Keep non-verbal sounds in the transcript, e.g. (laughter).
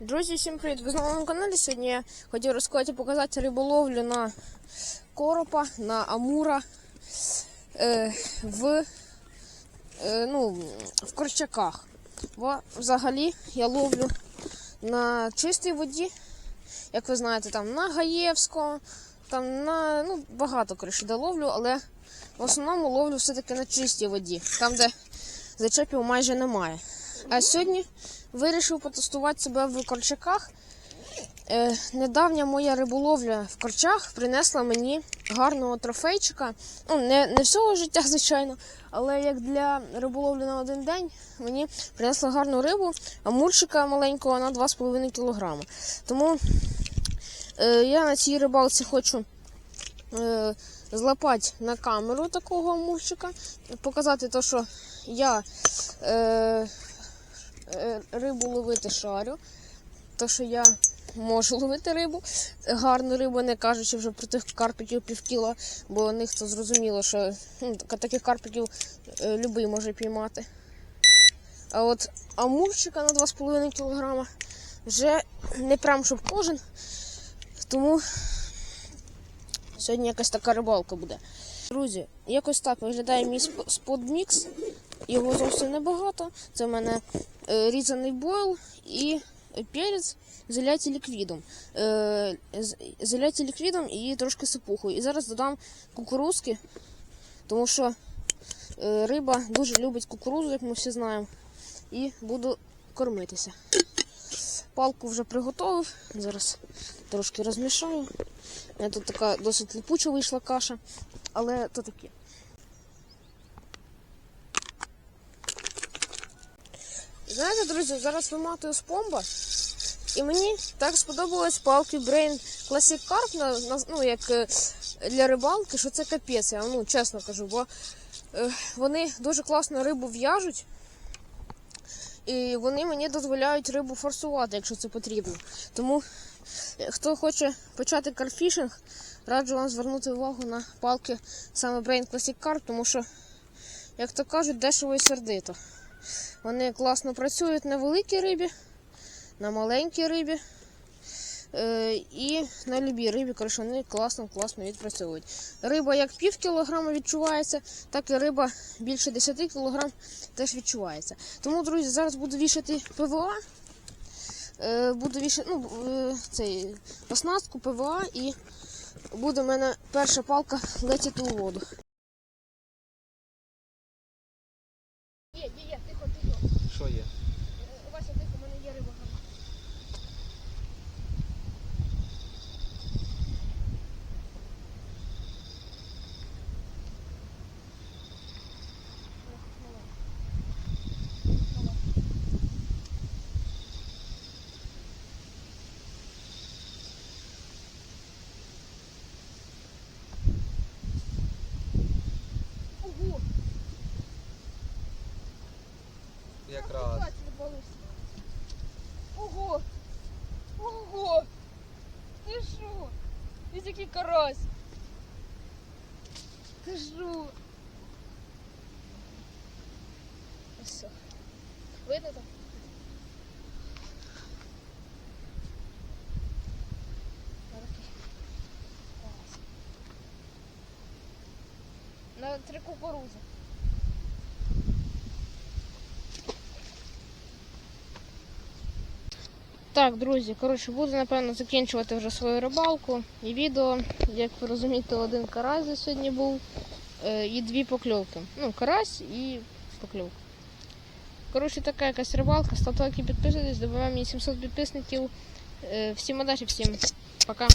Друзі, всім привіт! Ви знову на каналі. Сьогодні я хотів розказати показати риболовлю на коропа, на амура е, в, е, ну, в Корчаках. Бо взагалі я ловлю на чистій воді, як ви знаєте, там на Гаєвського, там на ну, багато коротше, де ловлю, але в основному ловлю все-таки на чистій воді, там, де зачепів майже немає. А сьогодні вирішив потестувати себе в корчаках. Е, недавня моя риболовля в корчах принесла мені гарного трофейчика. Ну, не, не всього життя, (laughs) звичайно, але як для риболовлі на один день мені принесла гарну рибу, а мурчика маленького на 2,5 кг. Тому е, я на цій рибалці хочу е, злапати на камеру такого мурчика, показати те, що я. Е, рибу ловити шарю. То, що я можу ловити рибу, гарну рибу, не кажучи вже про тих карпіків півкіла, бо у них то зрозуміло, що ну, таких карпіків е, любий може піймати. А от амурчика на 2,5 кг вже не прям щоб кожен. Тому сьогодні якась така рибалка буде. Друзі, якось так виглядає мій сподмікс. Його зовсім небагато. Це в мене е, різаний бойл і перець заляті ліквідом. Е, заляті ліквідом і трошки сипухою. І зараз додам кукурузки, тому що е, риба дуже любить кукурузу, як ми всі знаємо. І буду кормитися. Палку вже приготував. Зараз трошки розмішаю. Тут така досить липуча вийшла каша, але то таке. Знаєте, друзі, зараз виматую з помба, і мені так сподобались палки Brain Classic Carp, на, на, ну, як е, для рибалки, що це капець, я ну, чесно кажу, бо е, вони дуже класно рибу в'яжуть, і вони мені дозволяють рибу форсувати, якщо це потрібно. Тому, е, хто хоче почати карфішинг, раджу вам звернути увагу на палки саме Brain Classic Carp, тому що, як то кажуть, дешево і сердито. Вони класно працюють на великій рибі, на маленькій рибі е, і на любій рибі, коротше, вони класно класно відпрацьовують. Риба як пів кілограма відчувається, так і риба більше 10 кілограм теж відчувається. Тому, друзі, зараз буду вішати ПВА. Е, буду вішати ну, е, цей, оснастку ПВА і буде в мене перша палка летіти у воду. Який карась! Ти? Ось. Видно там? На три кукурузи. Так, друзі, коротше, буду напевно закінчувати вже свою рибалку і відео. Як ви розумієте, один карась за сьогодні був е, і дві покльовки. Ну, карась і покльовка. Коротше, така якась рибалка. Ставте лайки, підписуйтесь, добавимо мені 700 підписників. Е, всім удачі, всім пока.